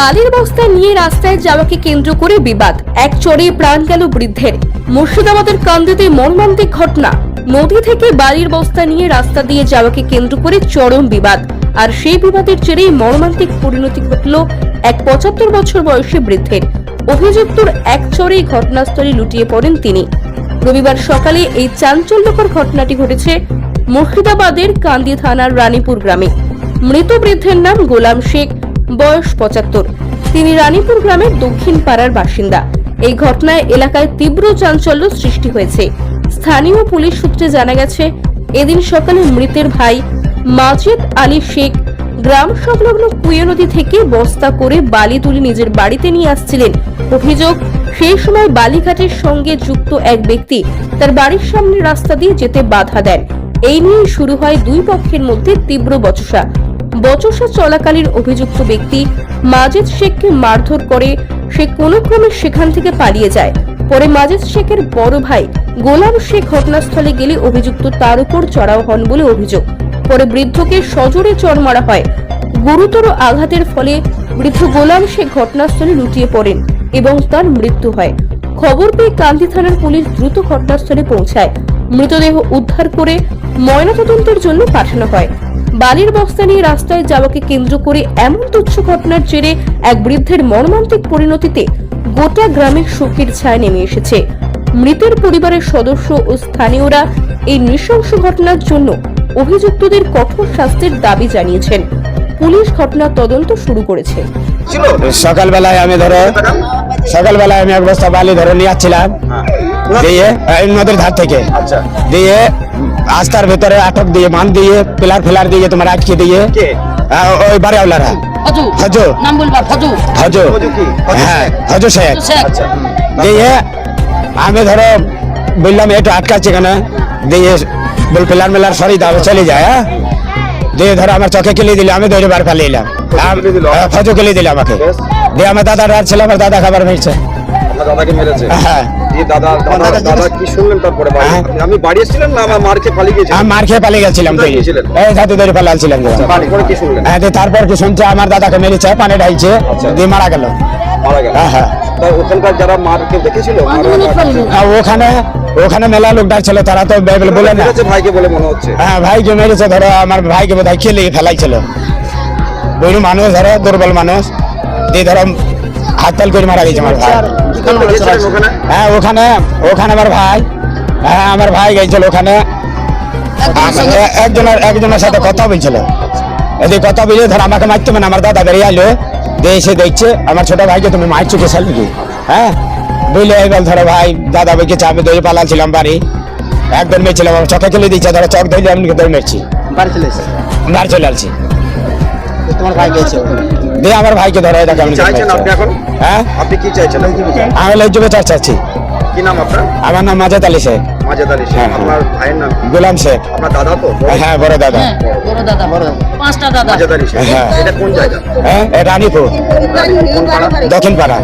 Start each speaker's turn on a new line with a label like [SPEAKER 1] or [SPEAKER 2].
[SPEAKER 1] বালির বস্তা নিয়ে রাস্তায় যাওয়াকে কেন্দ্র করে বিবাদ। এক চড়ে প্রাণ গেল বৃদ্ধের। মুর্শিদাবাদের কান্দিতে মর্মান্তিক ঘটনা। নদী থেকে বালির বস্তা নিয়ে রাস্তা দিয়ে যাওয়াকে কেন্দ্র করে চরম বিবাদ। আর সেই বিবাদের জেরেই মর্মান্তিক পরিণতি ঘটল এক পঁচাত্তর বছর বয়সী বৃদ্ধের। অভিযুক্তর এক চড়েই ঘটনাস্থলে লুটিয়ে পড়েন তিনি। রবিবার সকালে এই চাঞ্চল্যকর ঘটনাটি ঘটেছে মুর্শিদাবাদের কান্দি থানার রানীপুর গ্রামে। মৃত বৃদ্ধের নাম গোলাম শেখ। বয়স পঁচাত্তর। তিনি রানীপুর গ্রামের দক্ষিণ পাড়ার বাসিন্দা। এই ঘটনায় এলাকায় তীব্র চাঞ্চল্য সৃষ্টি হয়েছে। স্থানীয় পুলিশ সূত্রে জানা গেছে, এদিন সকালে মৃতের ভাই মাজিদ আলী শেখ গ্রাম সংলগ্ন কুয়ে নদী থেকে বস্তা করে বালি তুলে নিজের বাড়িতে নিয়ে আসছিলেন। অভিযোগ, সেই সময় বালিঘাটের সঙ্গে যুক্ত এক ব্যক্তি তার বাড়ির সামনে রাস্তা দিয়ে যেতে বাধা দেন। এই নিয়ে শুরু হয় দুই পক্ষের মধ্যে তীব্র বচসা। বচসা চলাকালীন অভিযুক্ত ব্যক্তি মাজেদ শেখকে মারধর করে সে কোনো ক্রমে সেখান থেকে পালিয়ে যায়। পরে মাজেদ শেখের বড় ভাই গোলাম শেখ ঘটনাস্থলে গেলে অভিযুক্ত তার উপর চড়াও হন বলে অভিযোগ। পরে বৃদ্ধকে সজোরে চড় মারা হয়। গুরুতর আঘাতের ফলে বৃদ্ধ গোলাম শেখ ঘটনাস্থলে লুটিয়ে পড়েন এবং তার মৃত্যু হয়। খবর পেয়ে কান্দি থানার পুলিশ দ্রুত ঘটনাস্থলে পৌঁছায়। মৃতদেহ উদ্ধার করে ময়নাতদন্তের জন্য পাঠানো হয়। বালির বস্তা নিয়ে রাস্তায় যাওয়াকে কেন্দ্র করে এমন তুচ্ছ ঘটনার জেরে এক বৃদ্ধের মর্মান্তিক পরিণতিতে গোটা গ্রামের শোকের ছায়া নেমে এসেছে। মৃতের পরিবারের সদস্য ও স্থানীয়রা এই নৃশংস ঘটনার জন্য অভিযুক্তদের কঠোর শাস্তির দাবি জানিয়েছেন। পুলিশ ঘটনার তদন্ত শুরু করেছে।
[SPEAKER 2] সকালবেলায় আমি ধরো সকালবেলায় আমি এক বস্তা বালি ধরে নিয়ে যাচ্ছিলাম দিয়ে নদীর ধার থেকে।
[SPEAKER 3] আচ্ছা।
[SPEAKER 2] দিয়ে আস্তার ভেতরে আটক দিয়ে মান দিয়ে পিলার ফেলার দিয়ে তোমার আটকে দিয়ে। ওই
[SPEAKER 4] নাম বলবা
[SPEAKER 2] হজু?
[SPEAKER 3] ফজু।
[SPEAKER 2] হ্যাঁ? হজু শেখ।
[SPEAKER 3] আচ্ছা।
[SPEAKER 2] দিয়ে আমি ধরো বললাম একটু আটকাচ্ছে কেন দিয়ে বল পিলার মিলার সরি দাও চলে যায় হ্যাঁ? দিয়ে ধরো আমার চোখে কেলে দিলে আমি দৌড়ে বার পালিয়ে এলাম।
[SPEAKER 3] ফজু কেলে দিল?
[SPEAKER 2] হ্যাঁ, আমাকে। দিয়ে আমার দাদা রাত ছিল আমার দাদা খাবার
[SPEAKER 3] মেরেছে?
[SPEAKER 2] হ্যাঁ।
[SPEAKER 3] দিয়ে দাদা দাদা দাদা কি শুনলেন তারপরে বাড়ি?
[SPEAKER 2] হ্যাঁ।
[SPEAKER 3] আমি বাড়ি এসেছিলেন না আমার পালিয়ে
[SPEAKER 2] মার খেয়ে পালিয়ে গেছিলাম এই ধরে পালালছিলাম
[SPEAKER 3] তারপরে কি শুনলেন?
[SPEAKER 2] হ্যাঁ তারপর কি শুনছে আমার দাদাকে মেরেছে পানি ঢাইছে
[SPEAKER 3] আচ্ছা।
[SPEAKER 2] দিয়ে মারা গেল।
[SPEAKER 3] মারা গেল।
[SPEAKER 2] হ্যাঁ হ্যাঁ।
[SPEAKER 3] ওখানকার যারা মারকে দেখেছিল
[SPEAKER 4] পাঁচ মিনিট ফেলব।
[SPEAKER 2] আর ওখানে ওখানে মেলা লোক ডাকছিল তারা তো বলে না।
[SPEAKER 3] ভাইকে বলে মনে হচ্ছে।
[SPEAKER 2] হ্যাঁ ভাইকে মেরেছে ধরো আমার ভাইকে বোধ হয় খেলে ফেলাইছিল। বইরু মানুষ ধরো দুর্বল মানুষ দিয়ে ধরো হাততাল করে মারা গেছে আমার ভাই। হ্যাঁ ওখানে ওখানে আমার ভাই। হ্যাঁ আমার ভাই গেছিল ওখানে। একজনের একজনের সাথে কথা বলছিল। এদিকে কথা বলে ধর আমাকে মারতে মানে আমার দাদা বেরিয়ে আলো দিয়ে এসে দেখছে আমার ছোট ভাইকে তুমি মারছো কে সাল নাকি হ্যাঁ? বুঝলে এবার ধরো ভাই দাদা ভাইকে চাপে দৌড়ে পালাচ্ছিলাম বাড়ি। একদম মেরেছিলাম আমার চোখে খেলে দিচ্ছে ধরো চোখ ধরলে আমি দৌড় মেরছি।
[SPEAKER 5] বাড়ি চলে এসেছে।
[SPEAKER 2] মার চলে আসছি।
[SPEAKER 5] তোমার ভাই গেছে
[SPEAKER 2] দিয়ে আমার ভাইকে ধরো দেখো আমি
[SPEAKER 3] চাইছেন আপনি এখন?
[SPEAKER 2] হ্যাঁ?
[SPEAKER 3] আপনি কি চাইছেন?
[SPEAKER 2] আমি চার চাচ্ছি।
[SPEAKER 3] কি নাম আপনার?
[SPEAKER 2] আমার নাম মাজাদ আলী শেখ।
[SPEAKER 3] মাজাদ আলী শেখ।
[SPEAKER 2] হ্যাঁ, হ্যাঁ।
[SPEAKER 3] আপনার ভাইয়ের নাম?
[SPEAKER 2] গোলাম শেখ।
[SPEAKER 3] আপনার দাদা তো?
[SPEAKER 2] হ্যাঁ বড় দাদা।
[SPEAKER 4] হ্যাঁ বড় দাদা।
[SPEAKER 5] বড় দাদা।
[SPEAKER 4] পাঁচটা দাদা।
[SPEAKER 3] মাজাদ আলী শেখ।
[SPEAKER 2] হ্যাঁ।
[SPEAKER 3] এটা কোন জায়গা?
[SPEAKER 2] হ্যাঁ এটা রানীপুর। দক্ষিণ পাড়া